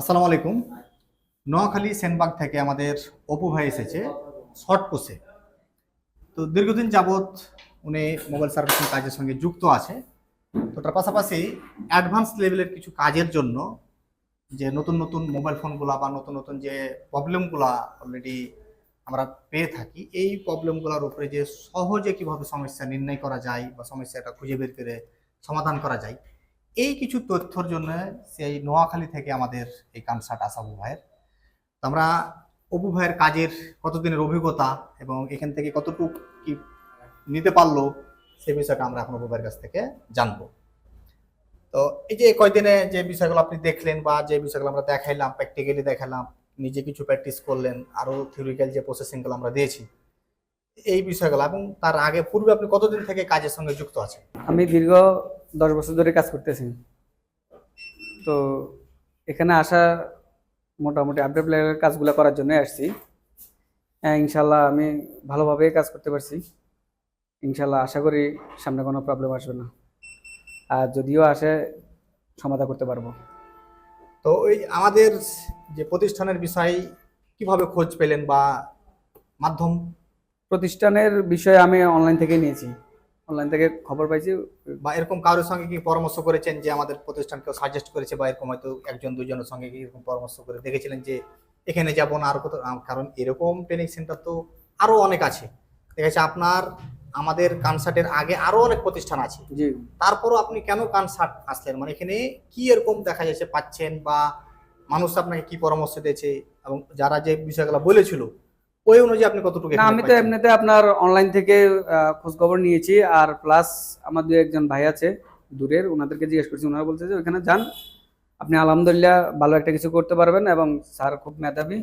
আসসালামু আলাইকুম। নোয়াখালী সেনবাগ থেকে আমাদের অপু ভাই এসেছে শর্ট কোর্সে। তো দীর্ঘদিন যাবৎ উনি মোবাইল সার্ভিসিং কাজের সঙ্গে যুক্ত আছে। তো তার পাশাপাশি অ্যাডভান্স লেভেলের কিছু কাজের জন্য যে নতুন নতুন মোবাইল ফোনগুলা বা নতুন নতুন যে প্রবলেমগুলা অলরেডি আমরা পেয়ে থাকি, এই প্রবলেমগুলোর উপরে যে সহজে কীভাবে সমস্যা নির্ণয় করা যায় বা সমস্যাটা খুঁজে বের করে সমাধান করা যায় এই কিছু তথ্যর জন্য সেই নোয়াখালী থেকে আমাদের এই কনসার্ট আসা অপু ভাইয়ের আমরা অপু ভাইয়ের কাজের কতদিনের অভিজ্ঞতা এবং এখান থেকে কতটুকু কি নিতে পারল সে বিষয়টা আমরা এখন অপু ভাইয়ের কাছ থেকে জানব। তো এই যে কয়দিনে যে বিষয়গুলো আপনি দেখলেন বা যে বিষয়গুলো আমরা দেখাইলাম প্র্যাকটিক্যালি দেখালাম, নিজে কিছু প্র্যাকটিস করলেন আরও থিওরিক্যাল যে প্রসেসিংগুলো আমরা দিয়েছি, এই বিষয়গুলো এবং তার আগে পূর্বে আপনি কতদিন থেকে কাজের সঙ্গে যুক্ত আছেন? আমি দীর্ঘ দশ বছর ধরে কাজ করতেছি। তো এখানে আসা মোটামুটি আপডেট লেভেলের কাজগুলো করার জন্য আসছি। হ্যাঁ ইনশাল্লাহ আমি ভালোভাবে কাজ করতে পারছি। ইনশাল্লাহ আশা করি সামনে কোনো প্রবলেম আসবে না। আর যদিও আসে সমাধান করতে পারব। তো ওই আমাদের যে প্রতিষ্ঠানের বিষয় কীভাবে খোঁজ পেলেন বা মাধ্যম? প্রতিষ্ঠানের বিষয়ে আমি অনলাইন থেকে নিয়েছি। অনলাইন থেকে খবর পাইছি। বা এরকম কারোর সঙ্গে কি পরামর্শ করেছেন যে আমাদের প্রতিষ্ঠান কেউ সাজেস্ট করেছে বা এরকম হয়তো একজন দুজনের সঙ্গে কি এরকম পরামর্শ করে দেখেছিলেন যে এখানে যাব না আর কত আম- কারণ এরকম ট্রেনিং সেন্টার তো আরও অনেক আছে। দেখা যাচ্ছে আপনার আমাদের কনসার্টের আগে আরও অনেক প্রতিষ্ঠান আছে। জি। তারপরও আপনি কেন কনসার্ট আসলেন? মানে এখানে কি এরকম দেখা যাচ্ছে পাচ্ছেন বা মানুষ আপনাকে কি পরামর্শ দিয়েছে? এবং যারা যে বিষয়গুলো বলেছিল ওই অনুযায়ী আপনি কতটুকু না আমি তো এমনিতে আপনার অনলাইন থেকে খোঁজ খবর নিয়েছি আর প্লাস আমার দু একজন ভাই আছে দূরের ওনাদেরকে জিজ্ঞেস করছি ওনারা বলছে যে ওইখানে যান আপনি আলহামদুলিল্লাহ ভালো একটা কিছু করতে পারবেন এবং স্যার খুব মেধাবী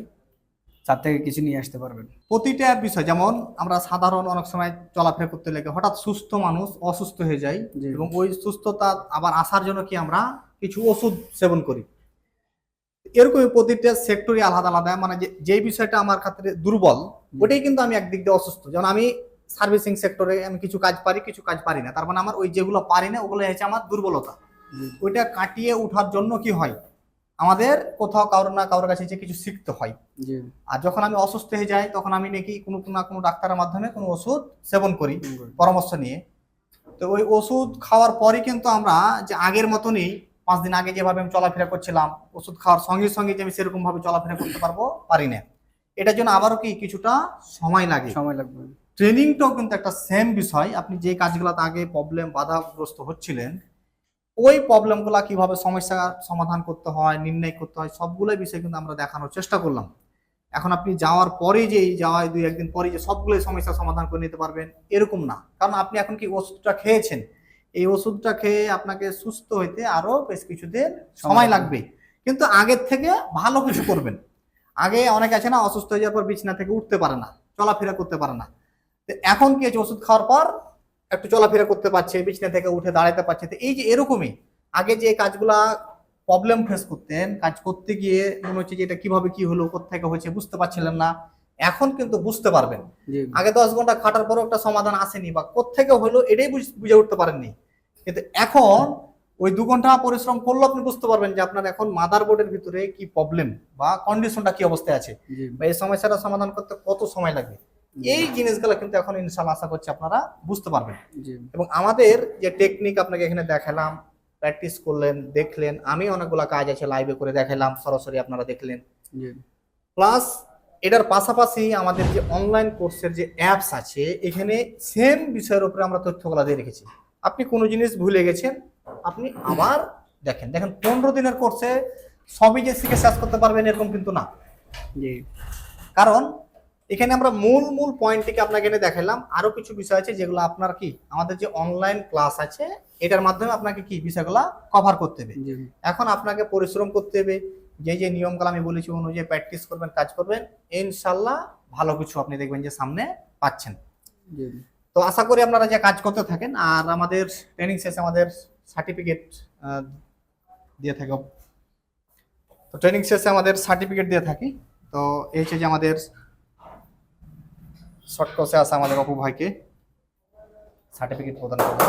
তার থেকে কিছু নিয়ে আসতে পারবেন। প্রতিটা বিষয় যেমন আমরা সাধারণ অনেক সময় চলাফেরা করতে লেগে হঠাৎ সুস্থ মানুষ অসুস্থ হয়ে যায় এবং ওই সুস্থতা আবার আসার জন্য কি আমরা কিছু ওষুধ সেবন করি। এরকমই প্রতিটা সেক্টরই আলাদা আলাদা। মানে যে- বিষয়টা আমার ক্ষেত্রে দুর্বল ওটাই কিন্তু আমি একদিক দিয়ে অসুস্থ। যেমন আমি সার্ভিসিং সেক্টরে আমি কিছু কাজ পারি কিছু কাজ পারি না। তার মানে আমার ওই যেগুলো পারি না ওগুলো হচ্ছে আমার দুর্বলতা। ওইটা কাটিয়ে ওঠার জন্য কি হয়? আমাদের কোথাও কারোর না কারোর কাছে যে কিছু শিখতে হয়। আর যখন আমি অসুস্থ হয়ে যাই তখন আমি নাকি কোনো না কোনো ডাক্তারের মাধ্যমে কোনো ওষুধ সেবন করি পরামর্শ নিয়ে। তো ওই ওষুধ খাওয়ার পরই কিন্তু আমরা যে আগের মতনই পাঁচ দিন আগে যেভাবে আমি চলাফেরা করছিলাম ওষুধ খাওয়ার সঙ্গে সঙ্গে যে আমি সেরকম ভাবে চলাফেরা করতে পারব পারি না। এটার জন্য আবারও কি কিছুটা সময় লাগে? সময় লাগবে। ট্রেনিংটাও কিন্তু একটা সেম বিষয়। আপনি যে কাজগুলোতে আগে প্রবলেম বাধাগ্রস্ত হচ্ছিলেন ওই প্রবলেমগুলো কীভাবে সমস্যা সমাধান করতে হয় নির্ণয় করতে হয় সবগুলোই বিষয় কিন্তু আমরা দেখানোর চেষ্টা করলাম। এখন আপনি যাওয়ার পরে যে যাওয়ায় দুই একদিন পরে যে সবগুলোই সমস্যা সমাধান করে নিতে পারবেন এরকম না। কারণ আপনি এখন কি ওষুধটা খেয়েছেন? এই ওষুধটা খেয়ে আপনাকে সুস্থ হইতে আরও বেশ কিছুদিন সময় লাগবে। কিন্তু আগের থেকে ভালো কিছু করবেন। আগে অনেক আছে না অসুস্থ হয়ে যাওয়ার পর বিছনা থেকে উঠতে পারে না চলাফেরা করতে পারে না। তো এখন কি হচ্ছে ওষুধ খাওয়ার পর একটু চলাফেরা করতে পারছে বিছনা থেকে উঠে দাঁড়াতে পারছে। তো এই যে এরকমই আগে যে কাজগুলা প্রবলেম ফেস করতেন কাজ করতে গিয়ে মনে হচ্ছে যে এটা কীভাবে কি হলো কোথেকে হয়েছে বুঝতে পারছিলেন না। এখন কিন্তু বুঝতে পারবেন। আগে দশ ঘণ্টা খাটার পরও একটা সমাধান আসেনি বা কোথেকে হলো এটাই বুঝে উঠতে পারেননি। কিন্তু এখন ওই দু ঘণ্টা পরিশ্রম করলে আপনি বুঝতে পারবেন যে আপনার এখন মাদার বোর্ডের ভিতরে কি প্রবলেম বা কন্ডিশনটা কি অবস্থায় আছে বা এই সমস্যাটা সমাধান করতে কত সময় লাগবে? এই জিনিসগুলো কিন্তু এখন ইনশাল্লাহ আশা করছি আপনারা বুঝতে পারবেন। এবং আমাদের যে টেকনিক আপনাকে এখানে দেখালাম প্র্যাকটিস করলেন দেখলেন আমি অনেকগুলা কাজ আছে লাইভে করে দেখালাম সরাসরি আপনারা দেখলেন। প্লাস এটার পাশাপাশি আমাদের যে অনলাইন কোর্সের যে অ্যাপস আছে এখানে সেম বিষয়ের উপরে আমরা তথ্যগুলো দিয়ে রেখেছি। আপনি কোনো জিনিস ভুলে গেছেন আপনি আবার দেখেন দেখেন পনেরো দিনের কোর্সে সবই যে শিখে শেষ করতে পারবেন এরকম কিন্তু না। জি। কারণ এখানে আমরা মূল মূল পয়েন্টটিকে আপনাকে এনে দেখালাম। আরও কিছু বিষয় আছে যেগুলো আপনার কি আমাদের যে অনলাইন ক্লাস আছে এটার মাধ্যমে আপনাকে কি বিষয়গুলো কভার করতে হবে। এখন আপনাকে পরিশ্রম করতে হবে যে যে নিয়মগুলো আমি বলেছি অনুযায়ী প্র্যাকটিস করবেন কাজ করবেন ইনশাল্লাহ ভালো কিছু আপনি দেখবেন যে সামনে পাচ্ছেন। জি। তো আশা করি আপনারা যে কাজ করতে থাকেন, আর আমাদের ট্রেনিং শেষে আমাদের সার্টিফিকেট দিয়ে থাকে তো ট্রেনিং শেষে আমাদের সার্টিফিকেট দিয়ে থাকি। তো এই হচ্ছে যে আমাদের শর্ট কোর্সে আসা আমাদের অপু ভাইকে সার্টিফিকেট প্রদান করব।